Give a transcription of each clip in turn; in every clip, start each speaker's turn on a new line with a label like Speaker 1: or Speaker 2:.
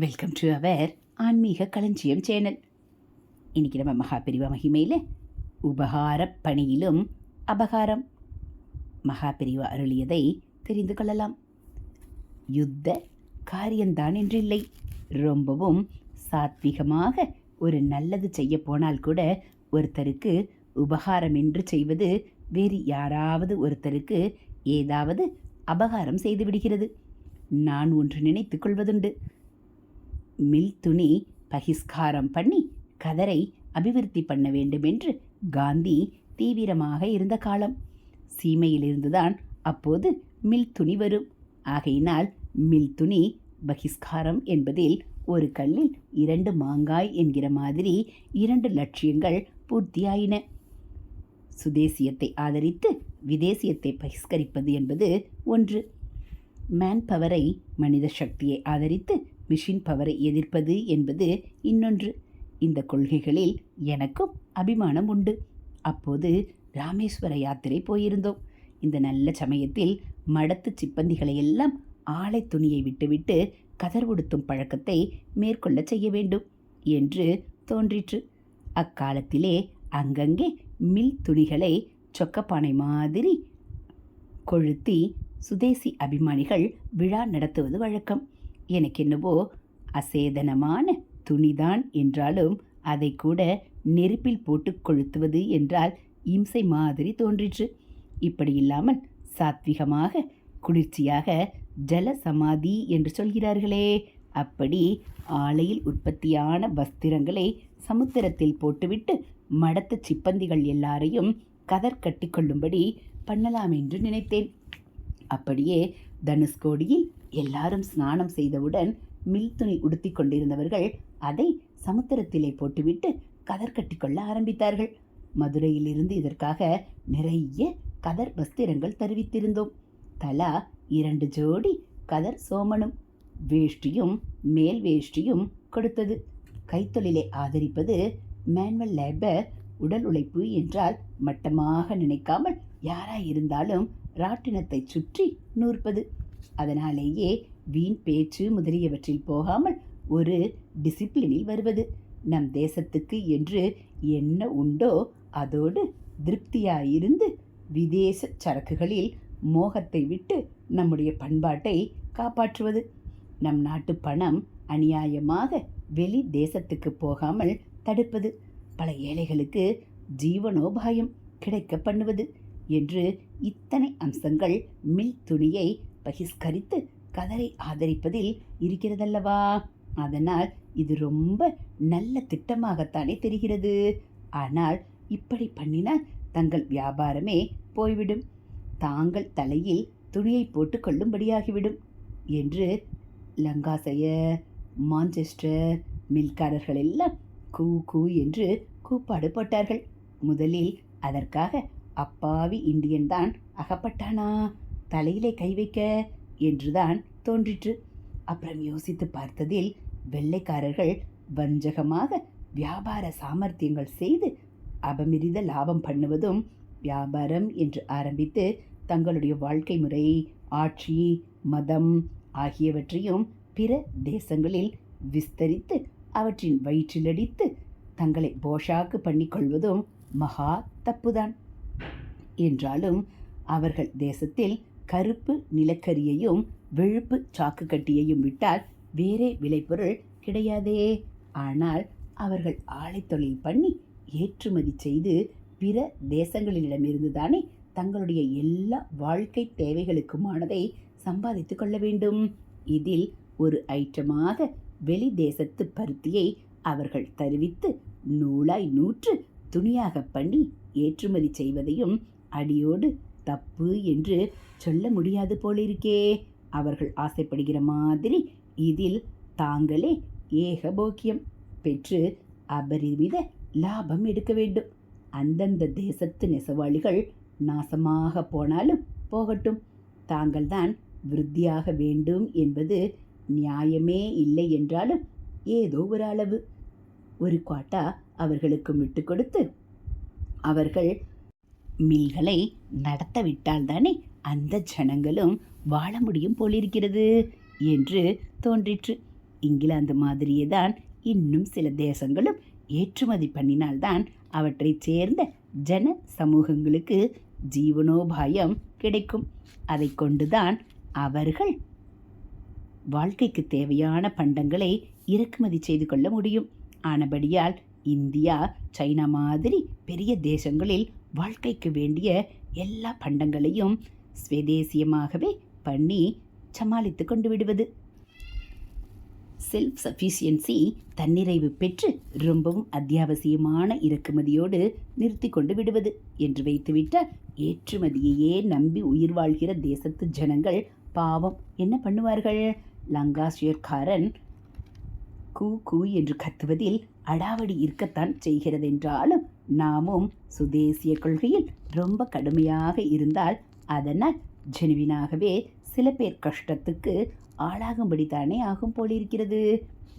Speaker 1: Welcome to our ஆன்மீக களஞ்சியம் channel இன்றைக்கி நம்ம மகாபிரிவா மகிமையில் உபகார பணியிலும் அபகாரம். மகாபிரிவா அருளியதை தெரிந்து கொள்ளலாம். யுத்த காரியம்தான் என்றில்லை. ரொம்பவும் சாத்விகமாக ஒரு நல்லது செய்ய போனால் கூட ஒருத்தருக்கு உபகாரம் என்று செய்வது வேறு யாராவது ஒருத்தருக்கு ஏதாவது அபகாரம் செய்துவிடுகிறது நான் ஒன்று நினைத்து கொள்வதுண்டு. மில் துணி பகிஷ்காரம் பண்ணி கதரை அபிவிருத்தி பண்ண வேண்டும் என்று காந்தி தீவிரமாக இருந்த காலம். சீமையிலிருந்துதான் அப்போது மில் துணி வரும். ஆகையினால் மில் துணி என்பதில் ஒரு கல்லில் இரண்டு மாங்காய் என்கிற மாதிரி இரண்டு லட்சியங்கள் பூர்த்தியாயின. சுதேசியத்தை ஆதரித்து விதேசியத்தை பகிஷ்கரிப்பது என்பது ஒன்று. மேன் பவரை மனித சக்தியை ஆதரித்து மிஷின் பவரை எதிர்ப்பது என்பது இன்னொன்று. இந்த கொள்கைகளில் எனக்கும் அபிமானம் உண்டு. அப்போது ராமேஸ்வர யாத்திரை போயிருந்தோம். இந்த நல்ல சமயத்தில் மடத்து சிப்பந்திகளை எல்லாம் ஆலை துணியை விட்டுவிட்டு கதர்வுடுத்தும் பழக்கத்தை மேற்கொள்ள செய்ய வேண்டும் என்று தோன்றிற்று. அக்காலத்திலே அங்கங்கே மில் துணிகளை சொக்கப்பானை மாதிரி கொழுத்தி சுதேசி அபிமானிகள் விழா நடத்துவது வழக்கம். எனக்கு என்னவோ அசேதனமான துணிதான் என்றாலும் அதை கூட நெருப்பில் போட்டு கொளுத்துவது என்றால் இம்சை மாதிரி தோன்றிற்று. இப்படி இல்லாமல் சாத்விகமாக குளிர்ச்சியாக ஜல சமாதி என்று சொல்கிறார்களே. அப்படி ஆலையில் உற்பத்தியான வஸ்திரங்களை சமுத்திரத்தில் போட்டுவிட்டு மடத்து சிப்பந்திகள் எல்லாரையும் கதர் கட்டிக்கொள்ளும்படி பண்ணலாம் என்று நினைத்தேன். அப்படியே தனுஷ்கோடியில் எல்லாரும் ஸ்நானம் செய்தவுடன் மில் துணி உடுத்தி கொண்டிருந்தவர்கள் அதை சமுத்திரத்திலே போட்டுவிட்டு கதர் கட்டிக்கொள்ள ஆரம்பித்தார்கள். மதுரையிலிருந்து இதற்காக நிறைய கதர் வஸ்திரங்கள் தருவித்திருந்தோம். தலா இரண்டு ஜோடி கதர் சோமனும் வேஷ்டியும் மேல் வேஷ்டியும் கொடுத்தது. கைத்தொழிலை ஆதரிப்பது மேன்வல் லேபர் உடல் உழைப்பு என்றால் மட்டமாக நினைக்காமல் யாராயிருந்தாலும் ராட்டினத்தை சுற்றி நூற்பது. அதனாலேயே வீண் பேச்சு முதலியவற்றில் போகாமல் ஒரு டிசிப்ளினில் வருவது. நம் தேசத்துக்கு என்று என்ன உண்டோ அதோடு திருப்தியாயிருந்து விதேச சரக்குகளில் மோகத்தை விட்டு நம்முடைய பண்பாட்டை காப்பாற்றுவது. நம் நாட்டு பணம் அநியாயமாக வெளி தேசத்துக்கு போகாமல் தடுப்பது. பல ஏழைகளுக்கு ஜீவனோபாயம் கிடைக்க பண்ணுவது. என்று இத்தனை அம்சங்கள் மில் துணியை பகிஷ்கரித்து கதரை ஆதரிப்பதில் இருக்கிறதல்லவா? அதனால் இது ரொம்ப நல்ல திட்டமாகத்தானே தெரிகிறது. ஆனால் இப்படி பண்ணினால் தங்கள் வியாபாரமே போய்விடும். தாங்கள் தலையில் துணியை போட்டு கொள்ளும்படியாகிவிடும் என்று லங்காசைய மான்செஸ்டர் மில்காரர்கள் எல்லாம் கூ கூ என்று கூப்பாடு போட்டார்கள். முதலில் அதற்காக அப்பாவி இந்தியன் தான் அகப்பட்டானா? தலையிலே கை வைக்க? என்றுதான் தோன்றிற்று. அப்புறம் யோசித்து பார்த்ததில் வெள்ளைக்காரர்கள் வஞ்சகமாக வியாபார சாமர்த்தியங்கள் செய்து அபமிரித லாபம் பண்ணுவதும் வியாபாரம் என்று ஆரம்பித்து தங்களுடைய வாழ்க்கை முறை ஆட்சி மதம் ஆகியவற்றையும் பிற தேசங்களில் விஸ்தரித்து அவற்றின் வயிற்றிலடித்து தங்களை போஷாக்கு பண்ணிக்கொள்வதும் மகா தப்புதான். என்றாலும் அவர்கள் தேசத்தில் கருப்பு நிலக்கரியையும் வெளுப்பு சாக்கு கட்டியையும் விட்டால் வேறே விளைபொருள் கிடையாதே. ஆனால் அவர்கள் ஆலை தொழில் பண்ணி ஏற்றுமதி செய்து பிற தேசங்களிடமிருந்து தானே தங்களுடைய எல்லா வாழ்க்கை தேவைகளுக்குமானதை சம்பாதித்து கொள்ள வேண்டும். இதில் ஒரு ஐட்டமாக வெளி தேசத்து பருத்தியை அவர்கள் தருவித்து நூலாய் நூற்று துணியாக பண்ணி ஏற்றுமதி செய்வதையும் அடியோடு தப்பு என்று சொல்ல முடியாது போலிருக்கே அவர்கள் ஆசைப்படுகிற மாதிரி இதில் தாங்களே ஏகபோக்கியம் பெற்று அபரிமித லாபம் எடுக்க வேண்டும். அந்தந்த தேசத்து நெசவாளிகள் நாசமாக போனாலும் போகட்டும். தாங்கள்தான் விருத்தியாக வேண்டும் என்பது நியாயமே இல்லை என்றாலும் ஏதோ ஒரு அளவு. ஒரு குவாட்டா அவர்களுக்கு விட்டு கொடுத்து அவர்கள் மில்களை நடத்த விட்டால்தானே அந்த ஜனங்களும் வாழ முடியும் போலிருக்கிறது என்று தோன்றிற்று. இங்கிலாந்து மாதிரியே தான் இன்னும் சில தேசங்களும் ஏற்றுமதி பண்ணினால்தான் அவற்றைச் சேர்ந்த ஜன சமூகங்களுக்கு ஜீவனோபாயம் கிடைக்கும். அதை கொண்டுதான் அவர்கள் வாழ்க்கைக்கு தேவையான பண்டங்களை இறக்குமதி செய்து கொள்ள முடியும். ஆனபடியால் இந்தியா சைனா மாதிரி பெரிய தேசங்களில் வாழ்க்கைக்கு வேண்டிய எல்லா பண்டங்களையும் ஸ்வதேசியமாகவே பண்ணி சமாளித்து கொண்டு விடுவது. செல்ஃப் சஃபிஷியன்சி தன்னிறைவு பெற்று ரொம்பவும் அத்தியாவசியமான இறக்குமதியோடு நிறுத்தி கொண்டு விடுவது என்று வைத்துவிட்டால் ஏற்றுமதியையே நம்பி உயிர் வாழ்கிற தேசத்து ஜனங்கள் பாவம் என்ன பண்ணுவார்கள்? லங்காஷியர்காரன் கூ கூ என்று கத்துவதில் அடாவடி இருக்கத்தான் செய்கிறதென்றாலும் நாமும் சுதேசிய கொள்கையில் ரொம்ப கடுமையாக இருந்தால் அதனால் ஜெனுவினாகவே சில பேர் கஷ்டத்துக்கு ஆளாகும்படி தானே ஆகும் போலிருக்கிறது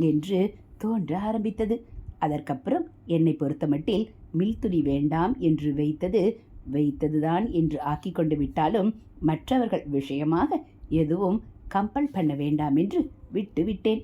Speaker 1: என்று தோன்ற ஆரம்பித்தது. அதற்கப்புறம் என்னை பொறுத்தமட்டில் மில்துணி வேண்டாம் என்று வைத்தது வைத்ததுதான் என்று ஆக்கி கொண்டு விட்டாலும் மற்றவர்கள் விஷயமாக எதுவும் கம்பல் பண்ண வேண்டாம் என்று விட்டு விட்டேன்.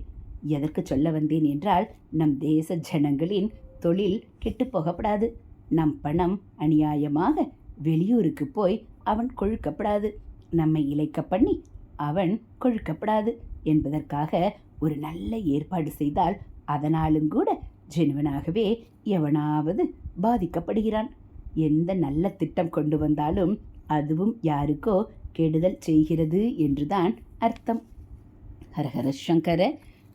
Speaker 1: எதற்கு சொல்ல வந்தேன் என்றால் நம் தேச ஜனங்களின் தொழில் கெட்டுப்போகப்படாது நம் பணம் அநியாயமாக வெளியூருக்கு போய் அவன் கொழுக்கப்படாது. நம்மை இழைக்க பண்ணி அவன் கொழுக்கப்படாது என்பதற்காக ஒரு நல்ல ஏற்பாடு செய்தால் அதனாலும் கூட ஜெனுவனாகவே எவனாவது பாதிக்கப்படுகிறான். எந்த நல்ல திட்டம் கொண்டு வந்தாலும் அதுவும் யாருக்கோ கெடுதல் செய்கிறது என்றுதான் அர்த்தம். ஹரஹர சங்கர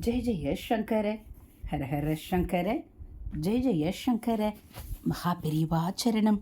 Speaker 1: ஜெய் ஜெய சங்கர ஹரஹர சங்கர ஜெய் ஜெய சங்கர மகாபெரிவாச்சரணம்